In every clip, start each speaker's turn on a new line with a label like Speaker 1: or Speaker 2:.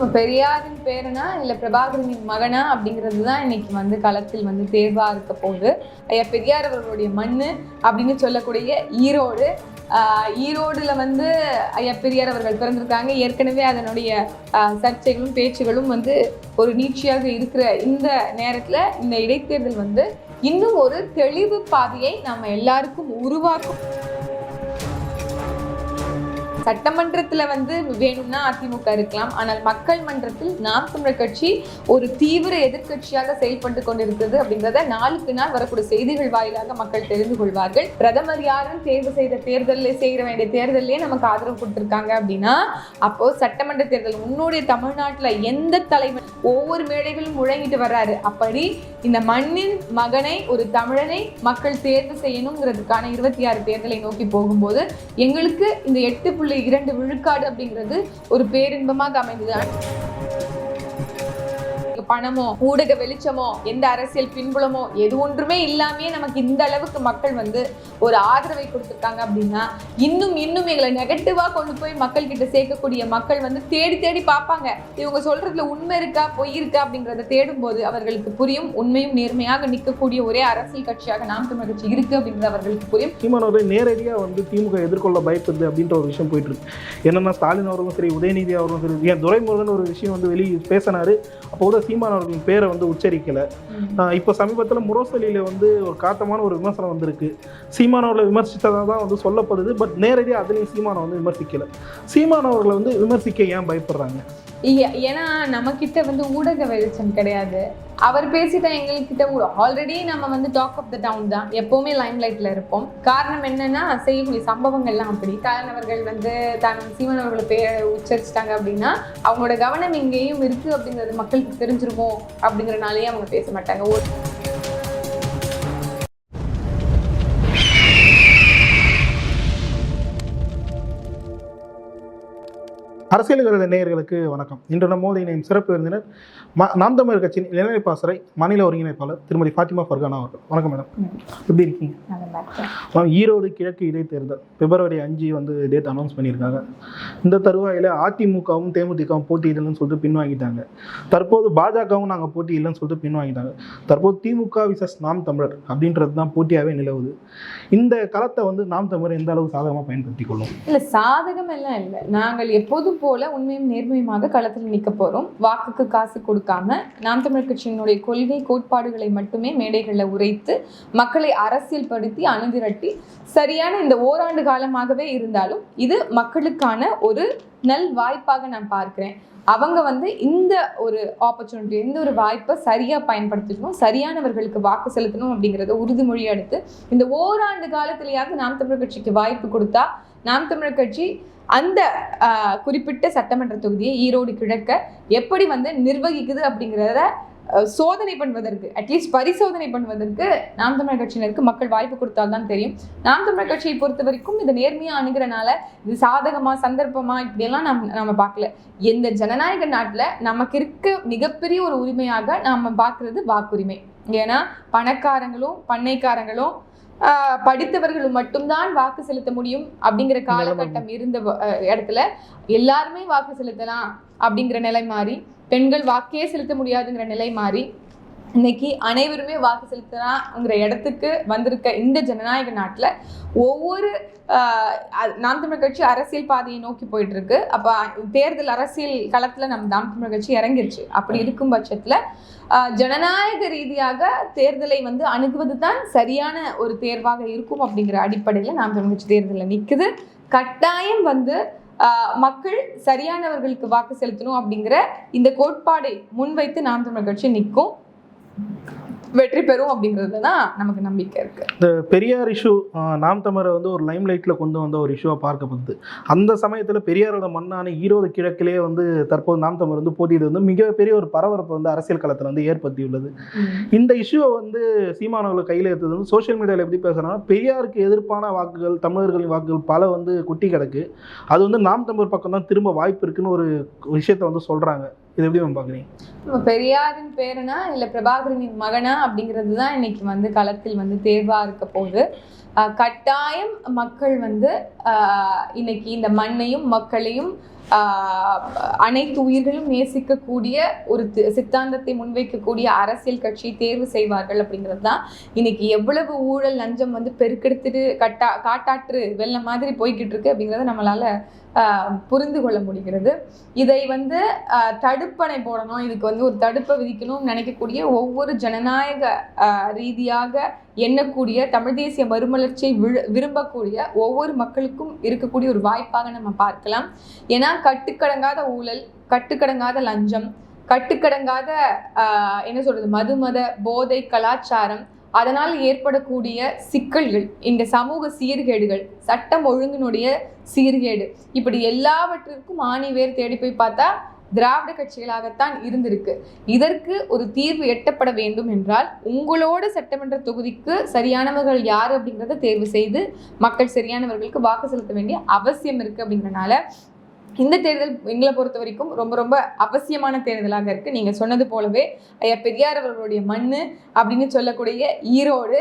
Speaker 1: பெரியாரின் பேரனா இல்லை பிரபாகரனின் மகனா அப்படிங்கிறது தான் இன்னைக்கு வந்து களத்தில் வந்து தேர்வா இருக்க போகுது. ஐயா பெரியார் அவர்களுடைய மண்ணு அப்படின்னு சொல்லக்கூடிய ஈரோடு. ஆஹ் ஈரோடுல வந்து ஐயா பெரியார் அவர்கள் பிறந்திருக்காங்க. ஏற்கனவே அதனுடைய சர்ச்சைகளும் பேச்சுகளும் வந்து ஒரு நீட்சியாக இருக்கிற இந்த நேரத்துல இந்த இடைத்தேர்தல் வந்து இன்னும் ஒரு தெளிவு பாதையை நம்ம எல்லாருக்கும் உருவாக்கும். சட்டமன்றத்தில் வந்து வேணும்னா அதிமுக இருக்கலாம். ஆனால் மக்கள் மன்றத்தில் நாம் தமிழர் கட்சி ஒரு தீவிர எதிர்க்கட்சியாக செயல்பட்டு கொண்டிருக்கிறது அப்படிங்கிறத நாளுக்கு நாள் வரக்கூடிய செய்திகள் வாயிலாக மக்கள் தெரிந்து கொள்வார்கள். பிரதமர் யாரும் தேர்வு செய்த தேர்தலில் செய்ய வேண்டிய தேர்தலே நமக்கு ஆதரவு கொடுத்துருக்காங்க அப்படின்னா அப்போ சட்டமன்ற தேர்தல் உன்னுடைய தமிழ்நாட்டில் எந்த தலைவர் ஒவ்வொரு மேடைகளும் முழங்கிட்டு வர்றாரு. அப்படி இந்த மண்ணின் மகனை ஒரு தமிழனை மக்கள் தேர்வு செய்யணுங்கிறதுக்கான இருபத்தி ஆறு தேர்தலை நோக்கி போகும்போது எங்களுக்கு இந்த எட்டு புள்ளி இரண்டு விழுக்காடு அப்படிங்கிறது ஒரு பேரின்பமாக அமைந்தது. பணமோ ஊடக வெளிச்சமோ எந்த அரசியல் பின்புலமோ எது ஒன்றுமே இல்லாமே நமக்கு இந்த அளவுக்கு மக்கள் வந்து ஒரு ஆதரவை கொடுத்துருக்காங்க அப்படின்னா இன்னும் இன்னும் எங்களை நெகட்டிவா கொண்டு போய் மக்கள் கிட்ட சேர்க்கக்கூடிய மக்கள் வந்து தேடி தேடி பார்ப்பாங்க. இவங்க சொல்றதுல உண்மை இருக்கா பொய் இருக்கா அப்படிங்கிறத தேடும் போது அவர்களுக்கு புரியும் உண்மையும் நேர்மையாக நிற்கக்கூடிய ஒரே அரசியல் கட்சியாக நாம் தமிழ் கட்சி இருக்கு அப்படிங்கிறது அவர்களுக்கு புரியும்.
Speaker 2: திமுக நேரடியாக வந்து திமுக எதிர்கொள்ள பயப்படுது அப்படின்ற ஒரு விஷயம் போயிட்டு இருக்கு. என்னன்னா ஸ்டாலின் அவர்களும் சரி உதயநிதி அவர்களும் சரி ஏன் துரைமுருகன் ஒரு விஷயம் வந்து வெளியே பேசினாரு. அப்போ கூட சீமான் அவர்களின் பேரை வந்து உச்சரிக்கல. ஆஹ் இப்போ சமீபத்தில் முரசொலியில் வந்து ஒரு காட்டமான ஒரு விமர்சனம் வந்திருக்கு. சீமான் அவர்களை விமர்சித்ததாக தான் வந்து சொல்லப்படுது பட் நேரடியாக அதுலேயும் சீமானை வந்து விமர்சிக்கல. சீமான் அவர்களை வந்து விமர்சிக்க ஏன் பயப்படுறாங்க?
Speaker 1: ஏன்னா நம்ம கிட்ட வந்து ஊடக வெளிச்சம் கிடையாது. அவர் பேசிட்டா எங்ககிட்ட ஆல்ரெடி நம்ம வந்து டாக் ஆஃப் த டவுன் தான். எப்பவுமே லைம் லைட்ல இருப்போம். காரணம் என்னன்னா செய்யக்கூடிய சம்பவங்கள்லாம் அப்படி. தலைநவர்கள் வந்து தான் சீமன் அவர்களை பேரை உச்சரிச்சிட்டாங்க அப்படின்னா அவங்களோட கவனம் இங்கேயும் இருக்கு அப்படிங்கிறது மக்களுக்கு தெரிஞ்சிருமோ அப்படிங்கிறனாலேயே அவங்க பேச மாட்டாங்க. ஒரு
Speaker 2: அரசியல் கருத நேயர்களுக்கு வணக்கம். இன்று நம்மோது இணையும் சிறப்பு விருந்தினர் ம நாம் தமிழர் கட்சியின் இளைஞர் மாநில ஒருங்கிணைப்பாளர் திருமதி ஃபாத்திமா ஃபர்கானா அவர்கள். வணக்கம் மேடம் எப்படி இருக்கீங்க? மேம் ஈரோடு கிழக்கு இடைத்தேர்தல் பிப்ரவரி அஞ்சு வந்து டேட் அனௌன்ஸ் பண்ணியிருக்காங்க. இந்த தருவாயில் அதிமுகவும் தேமுதிகவும் போட்டியிடலன்னு சொல்லிட்டு பின்வாங்கிட்டாங்க. தற்போது பாஜகவும் நாங்கள் போட்டி இல்லைன்னு சொல்லிட்டு பின்வாங்கிட்டாங்க. தற்போது திமுக விசஸ் நாம் தமிழர் அப்படின்றது தான் போட்டியாகவே நிலவுது. இந்த களத்தை வந்து நாம் தமிழர் எந்த அளவு சாதகமாக பயன்படுத்தி கொள்ளும்?
Speaker 1: இல்ல சாதகம் எல்லாம் இல்லை. நாங்கள் எப்போதும் போல உண்மையும் நேர்மையுமாக களத்தில் நிற்க போறோம். வாக்குக்கு காசு கொடுக்காம நாம் தமிழ் கட்சியினுடைய கொள்கை கோட்பாடுகளை மட்டுமே மேடைகளில் உரைத்து மக்களை அரசியல் படுத்தி அணுதிரட்டி சரியான இந்த ஓராண்டு காலமாகவே இருந்தாலும் இது மக்களுக்கான ஒரு நல் வாய்ப்பாக நான் பார்க்கிறேன். அவங்க வந்து இந்த ஒரு ஆப்பர்ச்சுனிட்டி இந்த ஒரு வாய்ப்பை சரியாக பயன்படுத்திக்கணும் சரியானவர்களுக்கு வாக்கு செலுத்தணும் அப்படிங்கிறத உறுதிமொழி எடுத்து இந்த ஓராண்டு காலத்திலேயாவது நாம் தமிழ் கட்சிக்கு வாய்ப்பு கொடுத்தா நாம் தமிழர் கட்சி அந்த குறிப்பிட்ட சட்டமன்ற தொகுதியை ஈரோடு கிழக்க எப்படி வந்து நிர்வகிக்குது அப்படிங்கிறத சோதனை பண்ணுவதற்கு அட்லீஸ்ட் பரிசோதனை பண்ணுவதற்கு நாம் தமிழர் கட்சியினருக்கு மக்கள் வாய்ப்பு கொடுத்தால்தான் தெரியும். நாம் தமிழர் கட்சியை பொறுத்த வரைக்கும் இது நேர்மையாக அணுகிறனால இது சாதகமா சந்தர்ப்பமா இப்படியெல்லாம் நம் நம்ம பார்க்கல. எந்த ஜனநாயக நாட்டில் நமக்கு இருக்க மிகப்பெரிய ஒரு உரிமையாக நாம் பார்க்குறது வாக்குரிமை. ஏன்னா பணக்காரங்களும் பண்ணைக்காரங்களும் ஆஹ், படித்தவர்களும் மட்டும்தான் வாக்கு செலுத்த முடியும் அப்படிங்கிற காலகட்டம் இருந்த இடத்துல எல்லாருமே வாக்கு செலுத்தலாம் அப்படிங்கிற நிலை மாறி பெண்கள் வாக்கே செலுத்த முடியாதுங்கிற நிலை மாறி இன்னைக்கு அனைவருமே வாக்கு செலுத்தலாங்கிற இடத்துக்கு வந்திருக்க இந்த ஜனநாயக நாட்டில் ஒவ்வொரு நாம் தமிழர் கட்சி அரசியல் பாதையை நோக்கி போயிட்டு இருக்கு அப்போ தேர்தல் அரசியல் களத்தில் நம்ம நாம் தமிழர் கட்சி இறங்கிருச்சு. அப்படி இருக்கும் பட்சத்தில் ஜனநாயக ரீதியாக தேர்தலை வந்து அணுகுவது தான் சரியான ஒரு தேர்வாக இருக்கும் அப்படிங்கிற அடிப்படையில் நாம் தமிழர் கட்சி தேர்தலில் நிற்குது கட்டாயம் வந்து மக்கள் சரியானவர்களுக்கு வாக்கு செலுத்தணும் அப்படிங்கிற இந்த கோட்பாடை முன்வைத்து நாம் தமிழர் கட்சி நிற்கும். வெற்றி பெறும் அப்படிங்கிறதுல தான் நமக்கு நம்பிக்கை இருக்கு.
Speaker 2: இந்த பெரியார் இஷ்யூ நாம் தமிழரை வந்து ஒரு லைம் லைட்டில் கொண்டு வந்த ஒரு இஷ்யூவாக பார்க்கப்படுது அந்த சமயத்தில் பெரியாரோட மண்ணான ஈரோடு கிழக்கிலே வந்து தற்போது நாம் தமிழர் வந்து போட்டியிடு வந்து மிகப்பெரிய ஒரு பரபரப்பை வந்து அரசியல் களத்தில் வந்து ஏற்படுத்தியுள்ளது. இந்த இஷ்யூவை வந்து சீமானவர்கள் கையில் எடுத்தது வந்து சோஷியல் மீடியாவில் எப்படி பேசுகிறாங்கன்னா பெரியாருக்கு எதிர்ப்பான வாக்குகள் தமிழர்களின் வாக்குகள் பல வந்து குட்டி கிடக்கு. அது வந்து நாம் தமிழர் பக்கம் தான் திரும்ப வாய்ப்பு இருக்குன்னு ஒரு விஷயத்தை வந்து சொல்கிறாங்க இது எப்படி மேம் பார்க்குறீங்க?
Speaker 1: பெரியாரின் பேரனா இல்ல பிரபாகரனின் மகனா அப்படிங்கிறது தான் இன்னைக்கு வந்து களத்தில் வந்து தேர்வா இருக்க போகுது. ஆஹ் கட்டாயம் மக்கள் வந்து ஆஹ் இன்னைக்கு இந்த மண்ணையும் மக்களையும் அனைத்து உயிர்களும் நேசிக்கக்கூடிய ஒரு சித்தாந்தத்தை முன்வைக்கக்கூடிய அரசியல் கட்சி தேர்வு செய்வார்கள் அப்படிங்கிறது தான். இன்னைக்கு எவ்வளவு ஊழல் லஞ்சம் வந்து பெருக்கெடுத்துட்டு கட்டா காட்டாற்று வெள்ளம் மாதிரி போய்கிட்டு இருக்கு அப்படிங்கிறத நம்மளால புரிந்து கொள்ள முடிகிறது. இதை வந்து தடுப்பணை போடணும். இதுக்கு வந்து ஒரு தடுப்பை விதிக்கணும்னு நினைக்கக்கூடிய ஒவ்வொரு ஜனநாயக ரீதியாக எண்ணக்கூடிய தமிழ் தேசிய மறுமலர்ச்சியை விரும்பக்கூடிய ஒவ்வொரு மக்களுக்கும் இருக்கக்கூடிய ஒரு வாய்ப்பாக நம்ம பார்க்கலாம். ஏன்னா கட்டுக்கடங்காத ஊழல் கட்டுக்கடங்காத லஞ்சம் கட்டுக்கடங்காத என்ன சொல்றது மதுமத போதை கலாச்சாரம் அதனால் ஏற்படக்கூடிய சிக்கல்கள் இந்த சமூக சீர்கேடுகள் சட்டம் ஒழுங்கினுடைய சீர்கேடு இப்படி எல்லாவற்றிற்கும் ஆணி வேர் தேடி போய் பார்த்தா திராவிட கட்சிகளாகத்தான் இருந்திருக்கு. இதற்கு ஒரு தீர்வு எட்டப்பட வேண்டும் என்றால் உங்களோட சட்டமன்ற தொகுதிக்கு சரியானவர்கள் யார் அப்படிங்கிறத தேர்வு செய்து மக்கள் சரியானவர்களுக்கு வாக்கு செலுத்த வேண்டிய அவசியம் இருக்கு அப்படிங்கறனால இந்த தேர்தல் எங்களை பொறுத்த வரைக்கும் ரொம்ப ரொம்ப அவசியமான தேர்தலாக இருக்கு. நீங்க சொன்னது போலவே ஐயா பெரியார் அவர்களுடைய மண்ணு அப்படின்னு சொல்லக்கூடிய ஈரோடு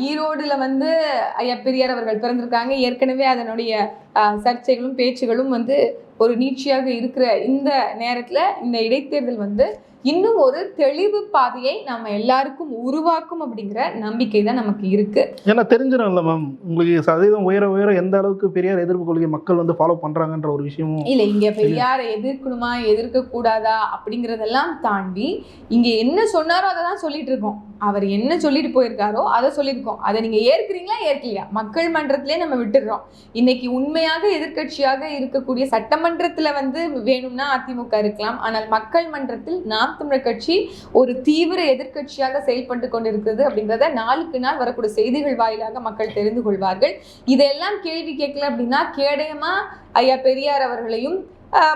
Speaker 1: ஈரோடுல வந்து ஐயா பெரியார் அவர்கள் பிறந்திருக்காங்க. ஏற்கனவே அதனுடைய ஆஹ் சர்ச்சைகளும் பேச்சுகளும் வந்து ஒரு நீட்சியாக இருக்கிற இந்த நேரத்துல இந்த இடைத்தேர்தல் வந்து இன்னும் ஒரு தெளிவு பாதையை நம்ம எல்லாருக்கும் உருவாக்கும் அப்படிங்கிற நம்பிக்கை தான் நமக்கு இருக்கு.
Speaker 2: ஏன்னா தெரிஞ்சிடும்ல மேம் உங்களுக்கு சதவீதம் உயர உயர எந்த அளவுக்கு பெரியார் எதிர்ப்பு கொள்கை மக்கள் வந்து ஃபாலோ பண்றாங்கன்ற ஒரு விஷயமும்
Speaker 1: இல்ல இங்க பெரியாரை எதிர்க்கணுமா எதிர்க்க கூடாதா அப்படிங்கறதெல்லாம் தாண்டி இங்க என்ன சொன்னாரோ அதை தான் சொல்லிட்டு இருக்கோம். அவர் என்ன சொல்லிட்டு போயிருக்காரோ அதை சொல்லியிருக்கோம். அதை நீங்க ஏற்கிறீங்களா ஏற்கலையா? மக்கள் மன்றத்திலே நம்ம விட்டுடுறோம். இன்னைக்கு உண்மையாக எதிர்க்கட்சியாக இருக்கக்கூடிய சட்டமன்றத்துல வந்து வேணும்னா அதிமுக இருக்கலாம். ஆனால் மக்கள் மன்றத்தில் நாம் தமிழர் கட்சி ஒரு தீவிர எதிர்க்கட்சியாக செயல்பட்டு கொண்டிருக்கிறது அப்படிங்கிறத நாளுக்கு நாள் வரக்கூடிய செய்திகள் வாயிலாக மக்கள் தெரிந்து கொள்வார்கள். இதெல்லாம் கேள்வி கேட்கல அப்படின்னா கேடயமா ஐயா பெரியார் அவர்களையும்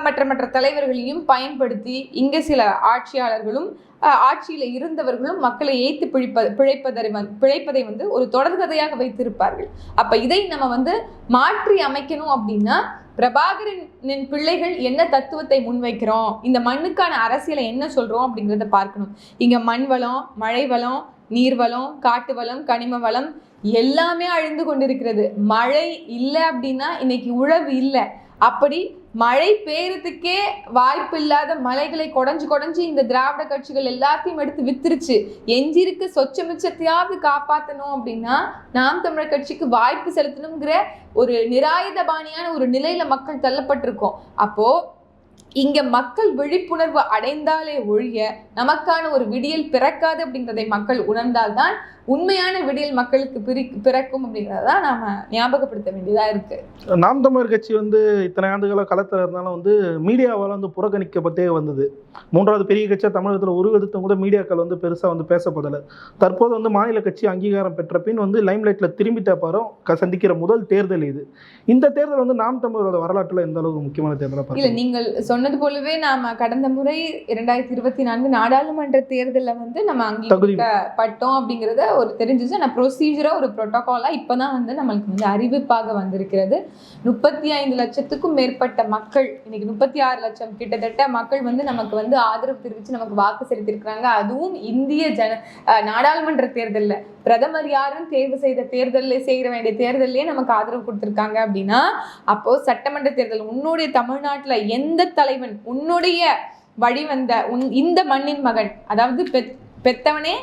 Speaker 1: மற்ற மற்ற தலைவர்களையும் பயன்படுத்தி இங்க சில ஆட்சியாளர்களும் ஆட்சியில் இருந்தவர்களும் மக்களை ஏய்த்து பிழிப்ப பிழைப்பதை வந்து பிழைப்பதை வந்து ஒரு தொடர்கதையாக வைத்திருப்பார்கள். அப்ப இதை நம்ம வந்து மாற்றி அமைக்கணும் அப்படின்னா பிரபாகரனின் பிள்ளைகள் என்ன தத்துவத்தை முன்வைக்கிறோம்? இந்த மண்ணுக்கான அரசியலை என்ன சொல்கிறோம் அப்படிங்கிறத பார்க்கணும். இங்கே மண் வளம் மழை வளம் நீர் வளம் காட்டு வளம் கனிம வளம் எல்லாமே அழிந்து கொண்டிருக்கிறது. மழை இல்லை அப்படின்னா இன்னைக்கு உழவு இல்லை. அப்படி மழை பெய்யறதுக்கே வாய்ப்பு இல்லாத மலைகளை குடஞ்சு குடஞ்சு இந்த திராவிட கட்சிகள் எல்லாத்தையும் எடுத்து வித்துருச்சு. எஞ்சிருக்க சொச்ச மிச்சத்தையாவது காப்பாற்றணும் அப்படின்னா நாம் தமிழர் கட்சிக்கு வாய்ப்பு செலுத்தணுங்கிற ஒரு நிராயுதபாணியான ஒரு நிலையில மக்கள் தள்ளப்பட்டிருக்கோம். அப்போ இங்க மக்கள் விழிப்புணர்வு அடைந்தாலே ஒழிய நமக்கான ஒரு விடியல் பிறக்காது அப்படிங்கிறதை மக்கள் உணர்ந்தால்தான் உண்மையான விடியல் மக்களுக்கு பிரி பிறக்கும் அப்படிங்கிறத நாம ஞாபகப்படுத்த வேண்டியதா இருக்கு.
Speaker 2: நாம் தமிழர் கட்சி வந்து இத்தனை ஆண்டுகளாக களத்தில் இருந்தாலும் வந்து மீடியாவால் வந்து புறக்கணிக்கப்பட்டே வந்தது. மூன்றாவது பெரிய கட்சியாக தமிழகத்தில் உருவெடுத்தும் கூட மீடியாக்கள் வந்து பெருசாக வந்து பேசப்படலை. தற்போது வந்து மாநில கட்சி அங்கீகாரம் பெற்ற பின் வந்து லைம்லைட்டில் திரும்பிட்ட க- சந்திக்கிற முதல் தேர்தல் இது. இந்த தேர்தல் வந்து நாம் தமிழரோட வரலாற்றில் எந்த அளவுக்கு முக்கியமான தேர்தலாக
Speaker 1: இல்ல நீங்கள் சொன்னது போலவே நாம கடந்த முறை இரண்டாயிரத்தி இருபத்தி நான்கு நாடாளுமன்ற தேர்தலில் வந்து நம்ம அங்கீகரிக்கப்பட்டோம் அப்படிங்கிறத ஒரு தெரிஞ்சிச்சு. ஆனால் ப்ரொசீஜராக ஒரு ப்ரொட்டோக்காலாக இப்போ தான் வந்து நம்மளுக்கு வந்து அறிவிப்பாக வந்திருக்கிறது. முப்பத்தி ஐந்து லட்சத்துக்கும் மேற்பட்ட மக்கள் இன்னைக்கு முப்பத்தி ஆறு லட்சம் கிட்டத்தட்ட மக்கள் வந்து நமக்கு வந்து ஆதரவு தெரிவித்து நமக்கு வாக்கு செலுத்தியிருக்கிறாங்க அதுவும் இந்திய ஜன நாடாளுமன்ற தேர்தலில். பிரதமர் யாருன்னு தேர்வு செய்த தேர்தலில் செய்கிற வேண்டிய தேர்தல்லே நமக்கு ஆதரவு கொடுத்துருக்காங்க அப்படின்னா அப்போது சட்டமன்ற தேர்தல் உன்னுடைய தமிழ்நாட்டில் எந்த தலைவன் உன்னுடைய வழி வந்த உன் இந்த மண்ணின் மகன் அதாவது பெத் பெத்தவனே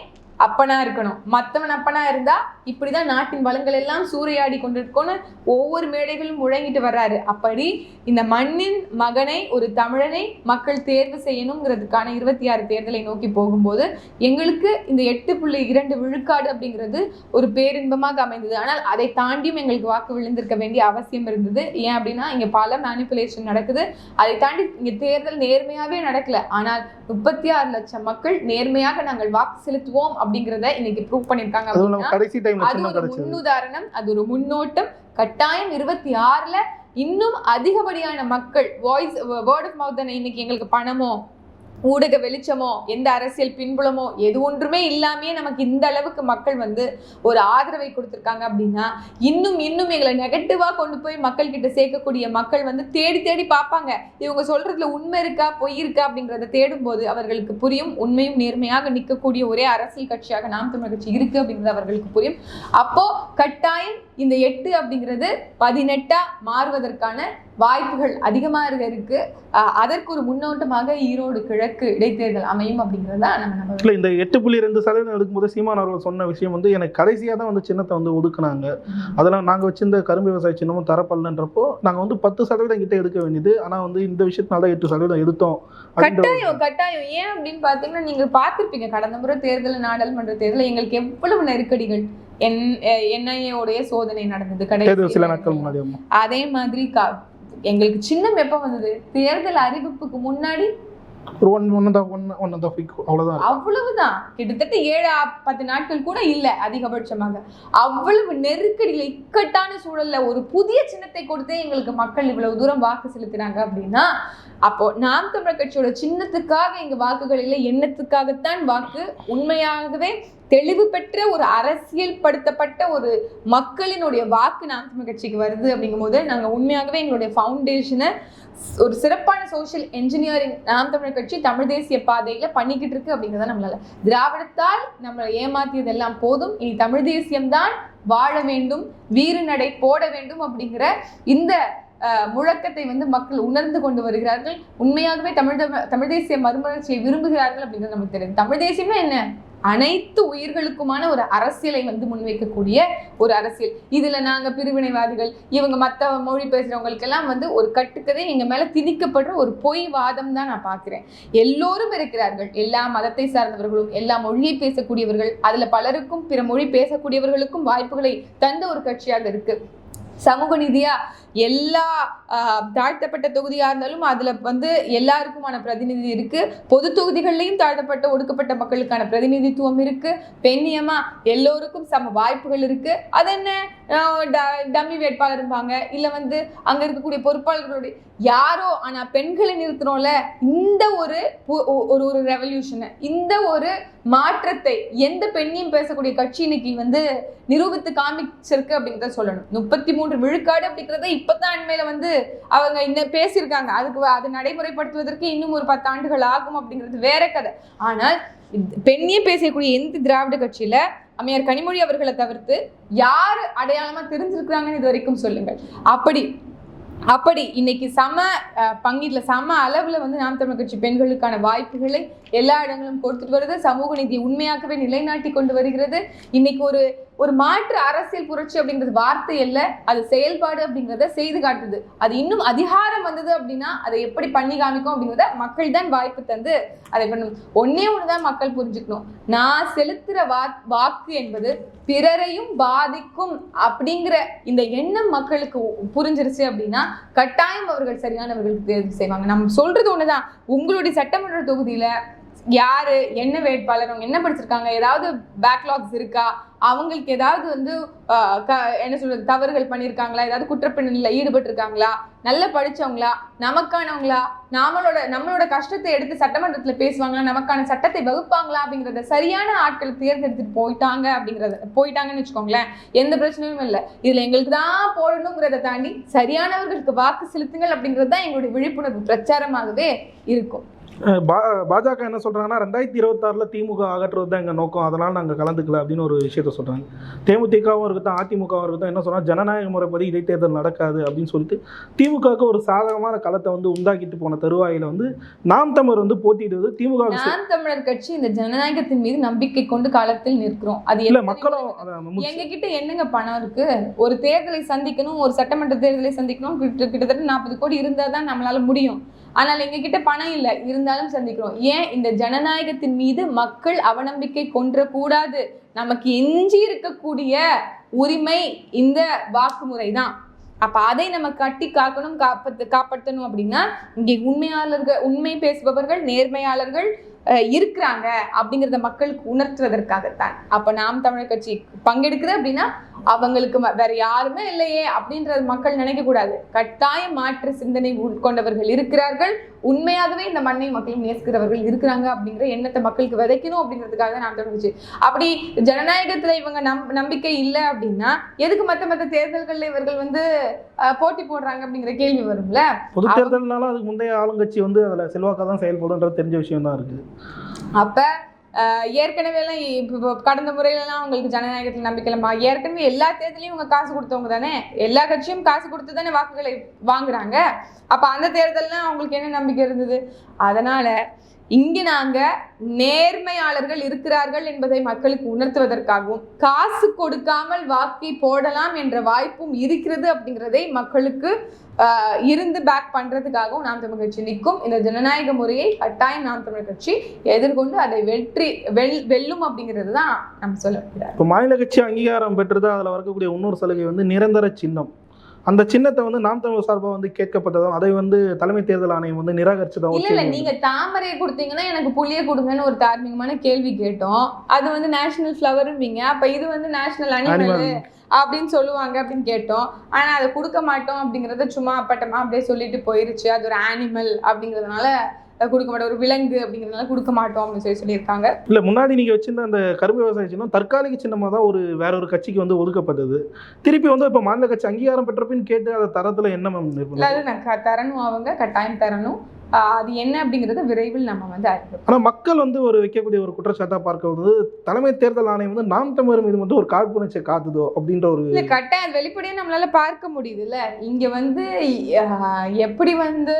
Speaker 1: அப்பனா இருக்கணும். மற்றவன் அப்பனா இருந்தா இப்படிதான் நாட்டின் வளங்கள் எல்லாம் சூறையாடி கொண்டிருக்கோன்னு ஒவ்வொரு மேடைகளும் முழங்கிட்டு வர்றாரு. அப்படி இந்த மண்ணின் மகனை ஒரு தமிழனை மக்கள் தேர்வு செய்யணுங்கிறதுக்கான இருபத்தி ஆறு தேர்தலை நோக்கி போகும்போது எங்களுக்கு இந்த எட்டு புள்ளி இரண்டு விழுக்காடு அப்படிங்கிறது ஒரு பேரின்பமாக அமைந்தது. ஆனால் அதை தாண்டியும் எங்களுக்கு வாக்கு விழுந்திருக்க வேண்டிய அவசியம் இருந்தது. ஏன் அப்படின்னா இங்க பல மேனிப்புலேஷன் நடக்குது. அதை தாண்டி இங்க தேர்தல் நேர்மையாவே நடக்கல. ஆனால் முப்பத்தி ஆறு லட்சம் மக்கள் நேர்மையாக நாங்கள் வாக்கு செலுத்துவோம் அப்படி அப்படிங்கிறத இன்னைக்கு ப்ரூவ் பண்ணிருக்காங்க
Speaker 2: கடைசி
Speaker 1: அது ஒரு முன்னுதாரணம் அது ஒரு முன்னோட்டம். கட்டாயம் இருபத்தி ஆறுல இன்னும் அதிகப்படியான மக்கள் வாய்ஸ் வேர்ட் ஆஃப் மவுத் இன்னைக்கு எங்களுக்கு பணமோ ஊடக வெளிச்சமோ எந்த அரசியல் பின்புலமோ எது ஒன்றுமே இல்லாமையே நமக்கு இந்த அளவுக்கு மக்கள் வந்து ஒரு ஆதரவை கொடுத்துருக்காங்க அப்படின்னா இன்னும் இன்னும் எங்களை நெகட்டிவாக கொண்டு போய் மக்கள் கிட்ட சேர்க்கக்கூடிய மக்கள் வந்து தேடி தேடி பார்ப்பாங்க. இவங்க சொல்றதுல உண்மை இருக்கா பொய் இருக்கா அப்படிங்கறத தேடும்போது அவர்களுக்கு புரியும். உண்மையும் நேர்மையாக நிற்கக்கூடிய ஒரே அரசியல் கட்சியாக நாம் தமிழ் கட்சி இருக்கு அப்படிங்கிறது அவர்களுக்கு புரியும். அப்போ கட்டாயம் இந்த எட்டு அப்படிங்கிறது பதினெட்டா மாறுவதற்கான வாய்ப்புகள் அதிகமாக இருக்க அதற்கு ஒரு முன்னோட்டமாக ஈரோடு கிழக்கு இடைத்தேர்தல் அமையும் அப்படிங்கிறது நம்ம நம்ம
Speaker 2: இல்லை இந்த எட்டு புள்ளி ரெண்டு சதவீதம் எடுக்கும்போது சீமான் அவர்கள் சொன்ன விஷயம் வந்து எனக்கு கடைசியாக தான் வந்து சின்னத்தை வந்து ஒதுக்குனாங்க. அதெல்லாம் நாங்கள் வச்சிருந்த கரும்பு விவசாய சின்னமும் தரப்படலன்றப்போ நாங்கள் வந்து பத்து சதவீதம் கிட்ட எடுக்க வேண்டியது. ஆனால் வந்து இந்த விஷயத்தினால எட்டு சதவீதம் எடுத்தோம்.
Speaker 1: கட்டாயம் கட்டாயம். ஏன் அப்படின்னு பாத்தீங்கன்னா நீங்க பார்த்திருப்பீங்க கடந்த முறை தேர்தல் நாடாளுமன்ற தேர்தல் எங்களுக்கு எவ்வளவு நெருக்கடிகள். என் என்ஐஏவுடைய சோதனை நடந்தது
Speaker 2: தேர்தல் சில
Speaker 1: கடைசி
Speaker 2: நாட்கள் முன்னாடி.
Speaker 1: அதே மாதிரி கா- எங்களுக்கு சின்னம் எப்ப வந்தது தேர்தல் அறிவிப்புக்கு முன்னாடி
Speaker 2: ஒரு one one and one one and half week அவ்வளோதான்
Speaker 1: அவ்வளவுதான் கிட்டத்தட்ட ஏழு பத்து நாட்கள் கூட இல்ல அதிகபட்சமாக. அவ்வளவு நெருக்கடியில இக்கட்டான சூழல்ல ஒரு புதிய சின்னத்தை கொடுத்தே எங்களுக்கு மக்கள் இவ்வளவு தூரம் வாக்கு செலுத்துறாங்க அப்படின்னா அப்போ நாம் தமிழர் கட்சியோட சின்னத்துக்காக எங்க வாக்குகள் இல்லை எண்ணத்துக்காகத்தான் வாக்கு உண்மையாகவே தெளிவு பெற்ற ஒரு அரசியல் படுத்தப்பட்ட ஒரு மக்களினுடைய வாக்கு நாம் தமிழர் கட்சிக்கு வருது அப்படிங்கும்போது நாங்க உண்மையாகவே எங்களுடைய ஃபவுண்டேஷனை ஒரு சிறப்பான சோஷியல் என்ஜினியரிங் நாம் தமிழர் கட்சி தமிழ் தேசிய பாதையில பண்ணிக்கிட்டு இருக்கு அப்படிங்கிறத நம்மளால திராவிடத்தால் நம்மளை ஏமாத்தியதெல்லாம் போதும். இனி தமிழ் தேசியம்தான் வாழ வேண்டும் வீறு நடை போட வேண்டும் அப்படிங்கிற இந்த முழக்கத்தை வந்து மக்கள் உணர்ந்து கொண்டு வருகிறார்கள். உண்மையாகவே தமிழ் தமிழ் தேசிய மறுமலர்ச்சியை விரும்புகிறார்கள் அப்படிங்கிறது நமக்கு தெரியும். தமிழ் தேசியம்னா என்ன? அனைத்து உயிர்களுக்குமான ஒரு அரசியலை வந்து முன்வைக்கக்கூடிய ஒரு அரசியல். இதுல நாங்க பிரிவினைவாதிகள் இவங்க மற்ற மொழி பேசுறவங்களுக்கெல்லாம் வந்து ஒரு கட்டுக்கதை எங்க மேல திணிக்கப்படுற ஒரு பொய் வாதம் தான் நான் பார்க்கிறேன். எல்லோரும் இருக்கிறார்கள். எல்லா மதத்தை சார்ந்தவர்களும் எல்லா மொழியை பேசக்கூடியவர்கள் அதுல பலருக்கும் பிற மொழி பேசக்கூடியவர்களுக்கும் வாய்ப்புகளை தந்த ஒரு கட்சியாக இருக்கு. சமூக நீதியாக எல்லா தாழ்த்தப்பட்ட தொகுதியாக இருந்தாலும் அதில் வந்து எல்லாருக்குமான பிரதிநிதி இருக்குது பொது தொகுதிகள்லையும் தாழ்த்தப்பட்ட ஒடுக்கப்பட்ட மக்களுக்கான பிரதிநிதித்துவம் இருக்குது பெண்ணியமாக எல்லோருக்கும் சம வாய்ப்புகள் இருக்குது அது என்ன டம்மி வேட்பாளர் இருப்பாங்க. இல்லை வந்து அங்கே இருக்கக்கூடிய பொறுப்பாளர்களுடைய யாரோ ஆனால் பெண்களை நிறுத்துறோம்ல இந்த ஒரு ஒரு ஒரு ரெவல்யூஷனை இந்த ஒரு மாற்றத்தை எந்த பெண்ணையும் பேசக்கூடிய கட்சி இன்னைக்கு வந்து நிரூபித்து காமிச்சிருக்கு அப்படிங்கிறத சொல்லணும். முப்பத்தி மூன்று விழுக்காடு அப்படிங்கிறத இப்பதான் அண்மையில வந்து அவங்க இந்த பேசியிருக்காங்க. அதுக்கு அதை நடைமுறைப்படுத்துவதற்கு இன்னும் ஒரு பத்து ஆண்டுகள் ஆகும் அப்படிங்கிறது வேற கதை. ஆனால் பெண்ணையும் பேசக்கூடிய எந்த திராவிட கட்சியில அம்மையார் கனிமொழி அவர்களை தவிர்த்து யார் அடையாளமா தெரிஞ்சிருக்கிறாங்கன்னு இது வரைக்கும் சொல்லுங்கள். அப்படி அப்படி இன்னைக்கு சம பங்கீட்ல சம அளவுல வந்து நாம் தமிழ் கட்சி பெண்களுக்கான வாய்ப்புகளை எல்லா இடங்களும் கொடுத்துட்டு வருது. சமூக நீதி உண்மையாகவே நிலைநாட்டி கொண்டு வருகிறது. இன்னைக்கு ஒரு ஒரு மாற்று அரசியல் புரட்சி அப்படிங்கிறது வார்த்தை இல்லை அது செயல்பாடு அப்படிங்கிறத செய்து காட்டுது. அது இன்னும் அதிகாரம் வந்தது அப்படின்னா அதை எப்படி பண்ணி காமிக்கும் அப்படிங்கிறத மக்கள் தான் வாய்ப்பு தந்து அதை பண்ணணும் ஒன்னே ஒண்ணுதான் மக்கள் புரிஞ்சுக்கணும். நான் செலுத்துற வா வாக்கு என்பது பிறரையும் பாதிக்கும் அப்படிங்கிற இந்த எண்ணம் மக்களுக்கு புரிஞ்சிருச்சு அப்படின்னா கட்டாயம் அவர்கள் சரியானவர்களுக்கு தேர்வு செய்வாங்க. நம்ம சொல்றது ஒண்ணுதான். உங்களுடைய சட்டமன்ற தொகுதியில யாரு என்ன வேட்பாளர் அவங்க என்ன படிச்சிருக்காங்க ஏதாவது பேக்லாக்ஸ் இருக்கா? அவங்களுக்கு ஏதாவது வந்து க- என்ன சொல்றது தவறுகள் பண்ணியிருக்காங்களா ஏதாவது குற்றப்பின்னணியில் ஈடுபட்டிருக்காங்களா? நல்ல படித்தவங்களா நமக்கானவங்களா? நாமளோட நம்மளோட கஷ்டத்தை எடுத்து சட்டமன்றத்தில் பேசுவாங்களா? நமக்கான சட்டத்தை வகுப்பாங்களா? அப்படிங்கிறத சரியான ஆட்களை தேர்ந்தெடுத்துட்டு போயிட்டாங்க அப்படிங்கிறத போயிட்டாங்கன்னு வச்சுக்கோங்களேன். எந்த பிரச்சனையும் இல்லை. இதில் எங்களுக்கு தான் போடணுங்கிறத தாண்டி சரியானவர்களுக்கு வாக்கு செலுத்துங்கள் அப்படிங்கிறது தான் எங்களுடைய விழிப்புணர்வு பிரச்சாரமாகவே இருக்கும்.
Speaker 2: பா பாஜக என்ன சொல்றாங்கன்னா ரெண்டாயிரத்தி இருபத்தாறுல திமுக அகற்றுவது தான் எங்க நோக்கம். அதனால நாங்க கலந்துக்கல அப்படின்னு ஒரு விஷயத்த சொல்றாங்க. தேமுதிகவும் இருக்கட்டும் அதிமுகவும் இருக்கட்டும் என்ன சொன்னா ஜனநாயக முறைப்படி இடைத்தேர்தல் நடக்காது அப்படின்னு சொல்லிட்டு திமுகவுக்கு ஒரு சாதகமான களத்தை வந்து உண்டாக்கிட்டு போன தருவாயில வந்து நாம் தமிழர் வந்து போட்டியிடுவது திமுக
Speaker 1: நாம் தமிழர் கட்சி இந்த ஜனநாயகத்தின் மீது நம்பிக்கை கொண்டு காலத்தில் நிற்கிறோம். அது
Speaker 2: இல்ல மக்களும்
Speaker 1: முறை-
Speaker 2: அதை முற்று-
Speaker 1: எங்க கிட்ட என்னங்க பணம் இருக்கு? ஒரு தேர்தலை சந்திக்கணும் ஒரு சட்டமன்ற தேர்தலை சந்திக்கணும் கிட்ட- கிட்டத்தட்ட நாற்பது கோடி இருந்தா தான் நம்மளால முடியும். ஆனால் எங்ககிட்ட பணம் இல்லை. இருந்தாலும் சந்திக்கிறோம். ஏன்? இந்த ஜனநாயகத்தின் மீது மக்கள் அவநம்பிக்கை கொன்ற கூடாது நமக்கு எஞ்சி இருக்கக்கூடிய உரிமை இந்த வாக்குமுறை தான். அப்ப அதை நம்ம கட்டி காக்கணும் காப்பத்து காப்பாற்றணும் அப்படின்னா இங்கே உண்மையாளர்கள் உண்மை பேசுபவர்கள் நேர்மையாளர்கள் இருக்கிறாங்க அப்படிங்கிறத மக்களுக்கு உணர்த்துவதற்காகத்தான். அப்ப நாம் தமிழர் கட்சி பங்கெடுக்குது அப்படின்னா அவங்களுக்கு வேற யாருமே இல்லையே அப்படின்றது மக்கள் நினைக்கக்கூடாது. கட்டாயம் மாற்று சிந்தனை உட்கொண்டவர்கள் இருக்கிறார்கள். உண்மையாகவே இந்த மண்ணை மக்கள் நேசிக்கிறவர்கள் இருக்கிறாங்க அப்படிங்கிற எண்ணத்தை மக்களுக்கு விதைக்கணும் அப்படிங்கிறதுக்காக தான் நாம் தமிழ் கட்சி. அப்படி ஜனநாயகத்துல இவங்க நம் நம்பிக்கை இல்லை அப்படின்னா எதுக்கு மற்ற மற்ற தேர்தல்களில் இவர்கள் வந்து போட்டி போடுறாங்க அப்படிங்கிற கேள்வி வரும்ல?
Speaker 2: பொது தேர்தல்னாலும் அதுக்கு முந்தைய ஆளுங்கட்சி வந்து அதுல செல்வாக்கா தான் செயல்படுன்றது தெரிஞ்ச விஷயம் தான் இருக்கு.
Speaker 1: அப்ப ஏற்கனவேலாம் ஏற்கனவே எல்லாம் கடந்த முறையிலலாம் அவங்களுக்கு ஜனநாயகத்தில் நம்பிக்கை ஏற்கனவே எல்லா தேர்தலையும் இவங்க காசு கொடுத்தவங்க தானே? எல்லா கட்சியும் காசு கொடுத்து தானே வாக்குகளை வாங்குறாங்க. அப்போ அந்த தேர்தல்லாம் அவங்களுக்கு என்ன நம்பிக்கை இருந்தது? அதனால இங்கே நாங்கள் நேர்மையாளர்கள் இருக்கிறார்கள் என்பதை மக்களுக்கு உணர்த்துவதற்காகவும் காசு கொடுக்காமல் வாக்கை போடலாம் என்ற வாய்ப்பும் இருக்கிறது அப்படிங்கிறதை மக்களுக்கு இருந்து பேக் பண்றதுக்காகவும் நாம் தமிழ் கட்சி நிற்கும். இந்த ஜனநாயக முறையை கட்டாயம் நாம் தமிழ் கட்சி எதிர்கொண்டு அதை வெற்றி வெல் வெல்லும் அப்படிங்கிறது தான் நம்ம சொல்ல
Speaker 2: இப்போ மாநில கட்சி அங்கீகாரம் பெற்றது அதில் வரக்கூடிய இன்னொரு சலுகை வந்து நிரந்தர சின்னம். அந்த சின்னத்தை வந்து நாம் தமிழ் சார்பாக வந்து கேட்கப்பட்டதும் அதை வந்து தலைமை தேர்தல் ஆணையம் வந்து நிராகரிச்சதாகவும்
Speaker 1: இல்ல நீங்க தாமரையை கொடுத்தீங்கன்னா எனக்கு புளிய கொடுங்கன்னு ஒரு தார்மீகமான கேள்வி கேட்டோம். அது வந்து நேஷனல் ஃப்ளவரும்பீங்க அப்ப இது வந்து நேஷனல் அனிமல். அப்படின்னு சொல்லுவாங்க அப்படின்னு கேட்டோம். ஆனா அதை கொடுக்க மாட்டோம் அப்படிங்கறத சும்மா அப்பட்டமா அப்படியே சொல்லிட்டு போயிருச்சு. அது ஒரு அனிமல் அப்படிங்கறதுனால கொடுக்க மாட்டோம். ஒரு விலங்கு அப்படிங்கறதுனால கொடுக்க மாட்டோம் அப்படின்னு சொல்லி சொல்லியிருக்காங்க.
Speaker 2: இல்ல முன்னாடி நீங்க வச்சிருந்த அந்த கரும்பு விவசாய சின்னம் தற்காலிக சின்னமா தான் ஒரு வேற ஒரு கட்சிக்கு வந்து ஒதுக்கப்பட்டது. திருப்பி வந்து இப்ப மாநில கட்சி அங்கீகாரம் பெற்ற பின் கேட்டு அதை தரத்துல என்ன மேம்
Speaker 1: இல்ல அது நான் தரணும் அவங்க கட்டாயம் தரணும். அது என்ன அப்படிங்கறத விரைவில் நம்ம வந்து அறிவிப்போம்.
Speaker 2: ஆனா மக்கள் வந்து ஒரு வைக்கக்கூடிய ஒரு குற்றச்சாட்டா பார்க்க வந்து தலைமை தேர்தல் ஆணையம் வந்து நாம் தமிழர் மீது வந்து ஒரு காழ்ப்புணர்ச்சியை காத்துதோ அப்படின்ற ஒரு
Speaker 1: இல்ல கட்டாயம் அது வெளிப்படையா நம்மளால பார்க்க முடியுதுல்ல. இங்க வந்து எப்படி வந்து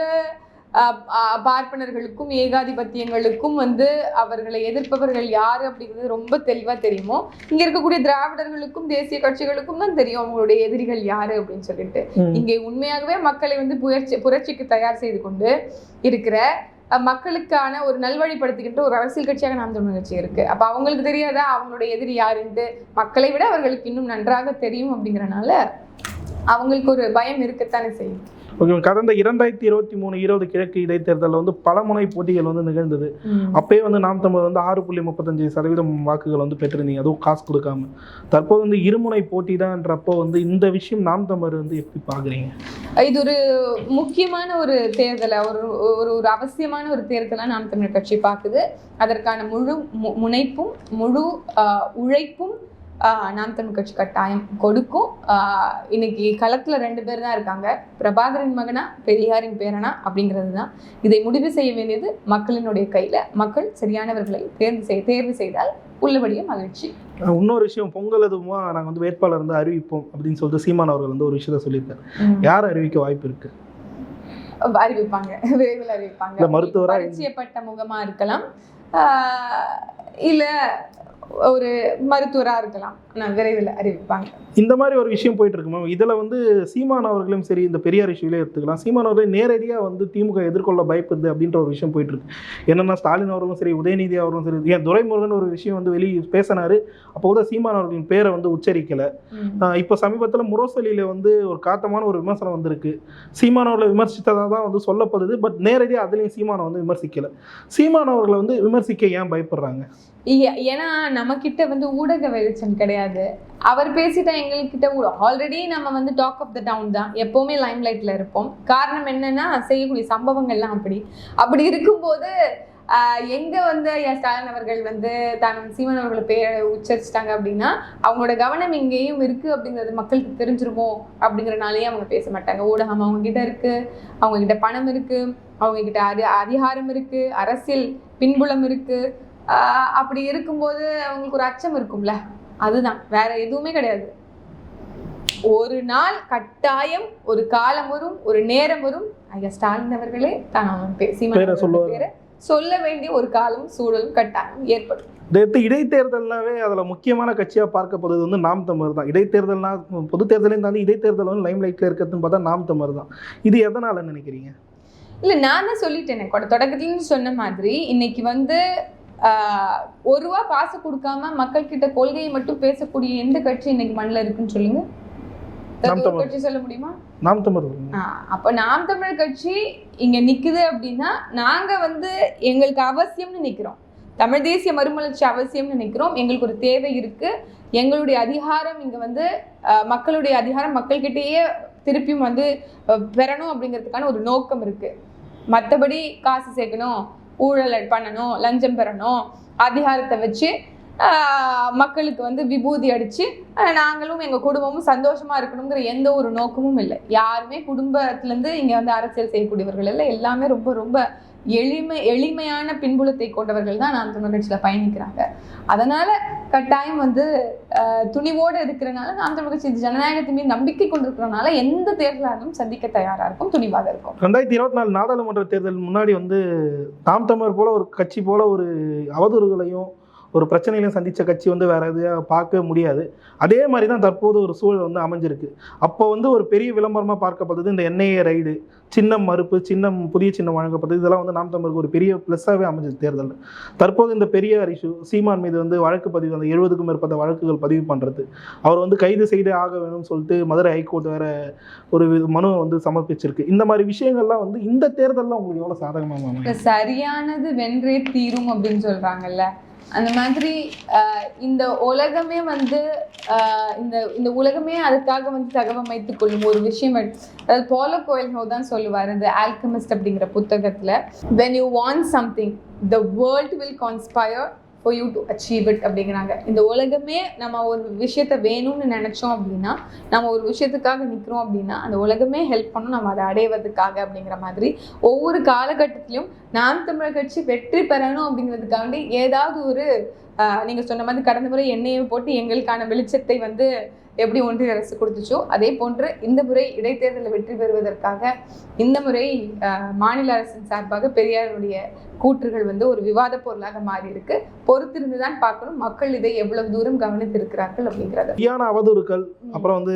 Speaker 1: பார்ப்பனர்களுக்கும் ஏகாதிபத்தியங்களுக்கும் வந்து அவர்களை எதிர்ப்பவர்கள் யாரு அப்படிங்கிறது ரொம்ப தெளிவா தெரியுமோ? இங்க இருக்கக்கூடிய திராவிடர்களுக்கும் தேசிய கட்சிகளுக்கும் தான் தெரியும் அவங்களுடைய எதிரிகள் யாரு அப்படின்னு சொல்லிட்டு. இங்கே உண்மையாகவே மக்களை வந்து புயற்சி புரட்சிக்கு தயார் செய்து கொண்டு இருக்கிற மக்களுக்கான ஒரு நல்வழிப்படுத்துகின்ற ஒரு அரசியல் கட்சியாக நாம் தமிழர் கட்சி இருக்கு. அப்ப அவங்களுக்கு தெரியாதா? அவங்களுடைய எதிரி யாருன்ட்டு மக்களை விட அவர்களுக்கு இன்னும் நன்றாக தெரியும் அப்படிங்கறனால அவங்களுக்கு ஒரு பயம் இருக்கத்தானே செய்யும்.
Speaker 2: ஓகே கடந்த இரண்டாயிரத்தி இருபத்தி மூணு இருபது கிழக்கு இடைத்தேர்தலில் வந்து பல முனை போட்டிகள் வந்து நிகழ்ந்தது. அப்பயே வந்து நாம் தமிழர் வந்து ஆறு புள்ளி முப்பத்தஞ்சு சதவீதம் வாக்குகள் வந்து பெற்றிருந்தீங்க. அதுவும் காசு கொடுக்காம. தற்போது வந்து இருமுனை போட்டி தான்றப்போ வந்து இந்த விஷயம் நாம் தமிழர் வந்து எப்படி பாக்குறீங்க
Speaker 1: இது ஒரு முக்கியமான ஒரு தேர்தலை. ஒரு ஒரு ஒரு அவசியமான ஒரு தேர்தலை நாம் தமிழர் கட்சி பார்க்குது. அதற்கான முழு முனைப்பும் முழு உழைப்பும் நாம் தமிழ் கட்சி கட்டாயம் கொடுக்கும். இன்னைக்கு களத்துல ரெண்டு பேர் தான் இருக்காங்க. பிரபாகரின் மகனா பெரியாரின் பேரனா அப்படிங்கிறது தான் இதை முடிவு செய்ய வேண்டியது மக்களினுடைய கையில. மக்கள் சரியானவர்களை தேர்வு செய் தேர்வு செய்தால் உள்ளபடியே மகிழ்ச்சி.
Speaker 2: இன்னொரு விஷயம் பொங்கல் அதுவுமா நாங்கள் வந்து வேட்பாளர் வந்து அறிவிப்போம் அப்படின்னு சொல்லிட்டு சீமான் அவர்கள் வந்து ஒரு விஷயத்த சொல்லியிருக்காரு. யார் அறிவிக்க வாய்ப்பு இருக்கு?
Speaker 1: அறிவிப்பாங்க. விரைவில் அறிவிப்பாங்க.
Speaker 2: இல்ல, மருத்துவரா-
Speaker 1: பரிச்சயப்பட்ட முகமா இருக்கலாம். இல்ல ஒரு மருத்துவரா இருக்கலாம். நான் விரைவில் அறிவிப்பாங்க.
Speaker 2: இந்த மாதிரி ஒரு விஷயம் போயிட்டு இருக்கு மேம். இதில் வந்து சீமான் அவர்களும் சரி இந்த பெரியார் இஷ்யூலே எடுத்துக்கலாம். சீமான் அவர்களை நேரடியாக வந்து திமுக எதிர்கொள்ள பயப்படுது அப்படின்ற ஒரு விஷயம் போயிட்டு இருக்கு என்னன்னா ஸ்டாலின் அவர்களும் சரி உதயநிதி அவர்களும் சரி ஏன் துரைமுருகன் ஒரு விஷயம் வந்து வெளியே பேசினாரு. அப்போ கூட சீமான் அவர்களின் பேரை வந்து உச்சரிக்கல. இப்போ சமீபத்தில் முரசொலியில் வந்து ஒரு காட்டமான ஒரு விமர்சனம் வந்திருக்கு. சீமான் அவர்களை விமர்சித்ததாக தான் வந்து சொல்லப்படுது பட் நேரடியாக அதுலேயும் சீமானை வந்து விமர்சிக்கல. சீமான் அவர்களை வந்து விமர்சிக்க ஏன் பயப்படுறாங்க?
Speaker 1: ஏன்னா நம்மக்கிட்ட வந்து ஊடக வெளிச்சம் கிடையாது. அவர் பேசிட்டா எங்கள்கிட்ட ஆல்ரெடி நம்ம வந்து டாக் ஆஃப் த டவுன் தான். எப்போவுமே லைம் லைட்டில் இருப்போம். காரணம் என்னன்னா செய்யக்கூடிய சம்பவங்கள்லாம் அப்படி. அப்படி இருக்கும்போது எங்கே எங்க வந்து என் ஸ்டாலின் அவர்கள் வந்து தான் சீமன் அவர்களை பேரை உச்சரிச்சிட்டாங்க அப்படின்னா அவங்களோட கவனம் இங்கேயும் இருக்கு அப்படிங்கிறது மக்களுக்கு தெரிஞ்சிருமோ அப்படிங்கிறனாலேயே அவங்க பேச மாட்டாங்க. ஊடகம் அவங்க கிட்ட இருக்கு அவங்க கிட்ட பணம் இருக்கு அவங்க கிட்ட அதி அதிகாரம் இருக்கு அரசியல் பின்புலம் இருக்கு. அப்படி இருக்கும்போது அவங்களுக்கு ஒரு அச்சம் இருக்கும்ல? அதுதான். வேற எதுவுமே கிடையாது. ஒரு நாள் கட்டாயம் ஒரு காலம் வரும் ஒரு நேரம் வரும். ஐயா ஸ்டாலின் அவர்களே தான் அவன் பே- சீமான்
Speaker 2: பேரை
Speaker 1: அவர்கள்
Speaker 2: சொல்லுவாரு.
Speaker 1: பேரை சொல்ல வேண்டிய ஒரு காலம் சூழலும் கட்டாயம் ஏற்படும்.
Speaker 2: இடைத்தேர்தல்னாவே அதில் முக்கியமான கட்சியாக பார்க்கப்படுறது வந்து நாம் தமிழர் தான். இடைத்தேர்தல்னா பொது தேர்தலையும் தாண்டி இடைத்தேர்தல் வந்து லைம் லைட்டில் இருக்கிறதுன்னு பார்த்தா நாம் தமிழர் தான். இது எதனால் நினைக்கிறீங்க?
Speaker 1: இல்ல நான் தான் சொல்லிட்டேனே. கொட தொடக்கத்துல இருந்து சொன்ன மாதிரி இன்னைக்கு வந்து ஒரு ரூபா காசு கொடுக்காம மக்கள் கிட்ட கொள்கையை மட்டும் பேசக்கூடிய எந்த கட்சி இன்னைக்கு மண்ணில் இருக்குன்னு சொல்லுங்க. கட்சி சொல்ல முடியுமா?
Speaker 2: நாம் தமிழர்.
Speaker 1: அப்ப நாம் தமிழர் கட்சி இங்க நிக்குது அப்படின்னா நாங்க வந்து எங்களுக்கு அவசியம்னு நிக்கிறோம். தமிழ் தேசிய மறுமலர்ச்சி அவசியம்னு நிக்கிறோம். எங்களுக்கு ஒரு தேவை இருக்கு. எங்களுடைய அதிகாரம் இங்க வந்து மக்களுடைய அதிகாரம் மக்கள்கிட்டயே திருப்பியும் வந்து பெறணும் அப்படிங்கிறதுக்கான ஒரு நோக்கம் இருக்கு. மற்றபடி காசு சேர்க்கணும். ஊழல் பண்ணணும் லஞ்சம் பெறணும் அதிகாரத்தை வச்சு ஆஹ், மக்களுக்கு வந்து விபூதி அடிச்சு ஆஹ், நாங்களும் எங்க குடும்பமும் சந்தோஷமா இருக்கணுங்கிற எந்த ஒரு நோக்கமும் இல்லை. யாருமே குடும்பத்துல இருந்து இங்க வந்து அரசியல் செய்யக்கூடியவர்கள் இல்லை. எல்லாமே ரொம்ப ரொம்ப எளிமை எளிமையான பின்புலத்தை கொண்டவர்கள் தான் நாம் தமிழர் கட்சியில் பயணிக்கிறாங்க. அதனால கட்டாயம் வந்து துணிவோடு இருக்கிறனால நாம் தமிழ் கட்சி ஜனநாயகத்தின் மீது நம்பிக்கை கொண்டிருக்கிறனால எந்த தேர்தலாலும் சந்திக்க தயாராக இருக்கும் துணிவாக இருக்கும்.
Speaker 2: ரெண்டாயிரத்தி இருபத்தி நாலு நாடாளுமன்ற தேர்தல் முன்னாடி வந்து தாம் தமிழர் போல ஒரு கட்சி போல ஒரு அவதூறுகளையும் ஒரு பிரச்சனையிலையும் சந்தித்த கட்சி வந்து வேற எதையாக பார்க்க முடியாது. அதே மாதிரி தான் தற்போது ஒரு சூழல் வந்து அமைஞ்சிருக்கு. அப்போ வந்து ஒரு பெரிய விளம்பரமாக பார்க்கப்பட்டது இந்த என்ஐஏ ரைடு சின்னம் மறுப்பு சின்னம் புதிய சின்னம் வழங்கப்பட்டது இதெல்லாம் வந்து நாம் தமிழுக்கு ஒரு பெரிய ப்ளஸ்ஸாகவே அமைஞ்சது தேர்தல். தற்போது இந்த பெரிய இஷ்யூ சீமான் மீது வந்து வழக்கு பதிவு அந்த எழுபதுக்கும் மேற்பட்ட வழக்குகள் பதிவு பண்ணுறது அவர் வந்து கைது செய்தே ஆக வேணும்னு சொல்லிட்டு மதுரை ஹைகோர்ட் வேற ஒரு மனு வந்து சமர்ப்பிச்சிருக்கு. இந்த மாதிரி விஷயங்கள்லாம் வந்து இந்த தேர்தலில் உங்களுக்கு எவ்வளோ சாதகமாக
Speaker 1: சரியானது வென்றே தீரும் அப்படின்னு சொல்கிறாங்கல்ல அந்த மாதிரி இந்த உலகமே வந்து இந்த இந்த உலகமே அதுக்காக வந்து தகவமைத்துக் கொள்ளும் ஒரு விஷயம் அதாவது போலோ கோயில்ஹோ தான் சொல்லுவார் இந்த ஆல்கமிஸ்ட் அப்படிங்கிற புத்தகத்தில் when you want something the world will conspire for you to achieve it அப்படிங்கிறாங்க. இந்த உலகமே நம்ம ஒரு விஷயத்த வேணும்னு நினைச்சோம் அப்படின்னா நம்ம ஒரு விஷயத்துக்காக நிற்கிறோம் அப்படின்னா அந்த உலகமே ஹெல்ப் பண்ணும் நம்ம அதை அடைவதற்காக அப்படிங்கிற மாதிரி. ஒவ்வொரு காலகட்டத்திலையும் நாம் தமிழர் கட்சி வெற்றி பெறணும் அப்படிங்கிறதுக்காண்டி ஏதாவது ஒரு நீங்கள் சொன்ன மாதிரி கடந்த முறை எண்ணெயை போட்டு எங்களுக்கான வெளிச்சத்தை வந்து எப்படி ஒன்றிய அரசு கொடுத்துச்சோ அதே போன்று இந்த முறை இடைத்தேர்தலில் வெற்றி பெறுவதற்காக இந்த முறை மாநில அரசின் சார்பாக பெரியாருடைய கூற்றுகள் வந்து ஒரு விவாத பொருளாக மாறி இருக்கு பொறுத்திருந்து தான் பார்க்கணும். மக்கள் இதை எவ்வளவு தூரம் கவனித்திருக்கிறார்கள் அப்படிங்கிறத.
Speaker 2: பொய்யான அவதூறுகள். அப்புறம் வந்து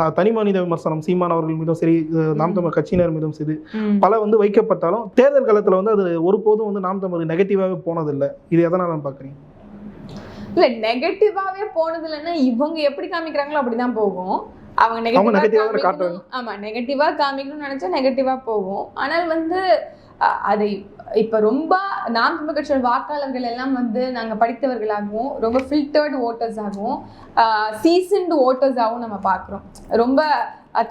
Speaker 2: நான் தனி மனித விமர்சனம் சீமான் அவர்கள் மீதும் சரி நாம் தமிழ் கட்சியினர் மீதும் சரி. பல வந்து வைக்கப்பட்டாலும் தேர்தல் காலத்தில் வந்து அது ஒருபோதும் வந்து நாம் தமிழ் நெகட்டிவாகவே போனதில்லை. இது எதனால் நான் பார்க்குறீங்க?
Speaker 1: இல்ல நெகட்டிவாவே போனது இல்லைன்னா இவங்க எப்படி காமிக்கிறாங்களோ அப்படிதான் போகும். அவங்க நெகட்டிவா காமிக்கணும். ஆமா நெகட்டிவா காமிக்கணும்னு நினைச்சா நெகட்டிவா போகும். ஆனால் வந்து அதை இப்ப ரொம்ப நாம் தமிழ் கட்சியோட வாக்காளர்கள் எல்லாம் வந்து நாங்க படித்தவர்களாகவும் ரொம்ப ஃபில்டர்டு ஓட்டர்ஸாகவும் சீசன்டு ஓட்டர்ஸாகவும் நம்ம பார்க்குறோம். ரொம்ப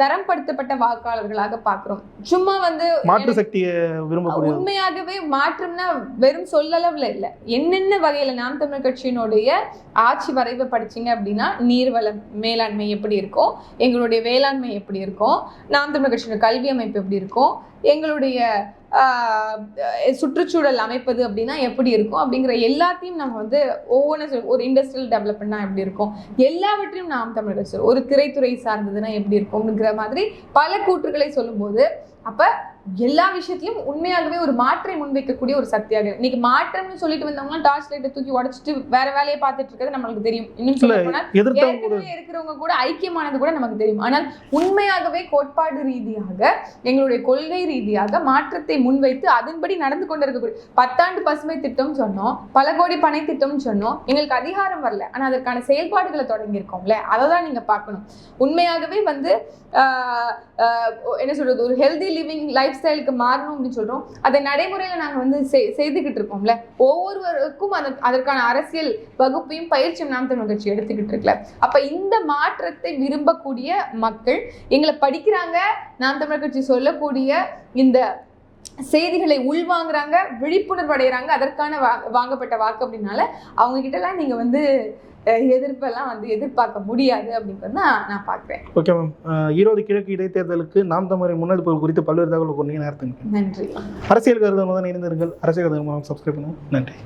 Speaker 1: தரம்படுத்தப்பட்ட வாக்காளர்களாக பார்க்குறோம். சும்மா வந்து
Speaker 2: மாற்று சக்தியை விரும்பக்கூடிய
Speaker 1: உண்மையாகவே மாற்றம்னா வெறும் சொல்லளவுல இல்ல. என்னென்ன வகையில நாம் தமிழர் கட்சியினுடைய ஆட்சி வரைவை படிச்சீங்க அப்படின்னா நீர்வள மேலாண்மை எப்படி இருக்கும் எங்களுடைய வேளாண்மை எப்படி இருக்கும் நாம் தமிழர் கட்சியோட கல்வி அமைப்பு எப்படி இருக்கும் எங்களுடைய சுற்றுச்சூழல் அமைப்பது அப்படின்னா எப்படி இருக்கும்? அப்படிங்கிற எல்லாத்தையும் நம்ம வந்து ஒவ்வொன்றும் ஒரு இண்டஸ்ட்ரியல் டெவலப்மெண்ட்னா எப்படி இருக்கும்? எல்லாவற்றையும் நாம் தமிழர் ஒரு திரைத்துறை சார்ந்ததுன்னா எப்படி இருக்கும்ங்கிற மாதிரி பல கூற்றுகளை சொல்லும்போது அப்போ எல்லா விஷயத்திலும் உண்மையாகவே ஒரு மாற்றை முன்வைக்கக்கூடிய ஒரு சக்தியாக. இன்னைக்கு மாற்றம்னு சொல்லிட்டு வந்தவங்க டார்ச் லைட்டை தூக்கி உடைச்சிட்டு வேற வேலையை பார்த்துட்டு இருக்கிறது நம்மளுக்கு தெரியும். இன்னும் சொல்ல இருக்கிறவங்க கூட ஐக்கியமானது கூட நமக்கு தெரியும். ஆனால் உண்மையாகவே கோட்பாடு ரீதியாக எங்களுடைய கொள்கை ரீதியாக மாற்றத்தை முன்வைத்து அதன்படி நடந்து கொண்டிருக்கக்கூடிய பத்தாண்டு பசுமை திட்டம் சொன்னோம் பல கோடி பனை திட்டம்னு சொன்னோம் எங்களுக்கு அதிகாரம் வரல. ஆனா அதற்கான செயல்பாடுகளை தொடங்கி இருக்கோம்ல அதை தான் நீங்க பார்க்கணும். உண்மையாகவே வந்து என்ன சொல்றது ஒரு ஹெல்தி லிவிங் லைஃப் ஸ்டைலுக்கு மாறணும் அப்படின்னு சொல்கிறோம் அதை நடைமுறையில நாங்கள் வந்து செய்- செய்துக்கிட்டு இருக்கோம்ல. ஒவ்வொருவருக்கும் அந்த அதற்கான அரசியல் வகுப்பையும் பயிற்சியும் நாம் தமிழ் கட்சி எடுத்துக்கிட்டு இருக்குல்ல அப்போ இந்த மாற்றத்தை விரும்பக்கூடிய மக்கள் எங்களை படிக்கிறாங்க நாம் தமிழ் கட்சி சொல்லக்கூடிய இந்த செய்திகளை உள்வாங்குறாங்க விழிப்புணர்வு அடைகிறாங்க அதற்கான வா வாங்கப்பட்ட வாக்கு அப்படின்னால அவங்க கிட்டலாம் நீங்கள் வந்து எதிர்ப்பெல்லாம் வந்து எதிர்பார்க்க முடியாது அப்படிங்கிறது தான் நான் பார்க்குறேன்.
Speaker 2: ஓகே மேம் ஈரோடு கிழக்கு இடைத்தேர்தலுக்கு நாம் தமிழ் முன்னெடுப்புகள் குறித்து பல்வேறு தகவல் கொண்டீங்க நேரத்துக்கு
Speaker 1: நன்றி.
Speaker 2: அரசியல் கருத்து முதல் இணைந்திருங்கள். அரசியல் கருத்து சப்ஸ்கிரைப் பண்ணுங்க நன்றி.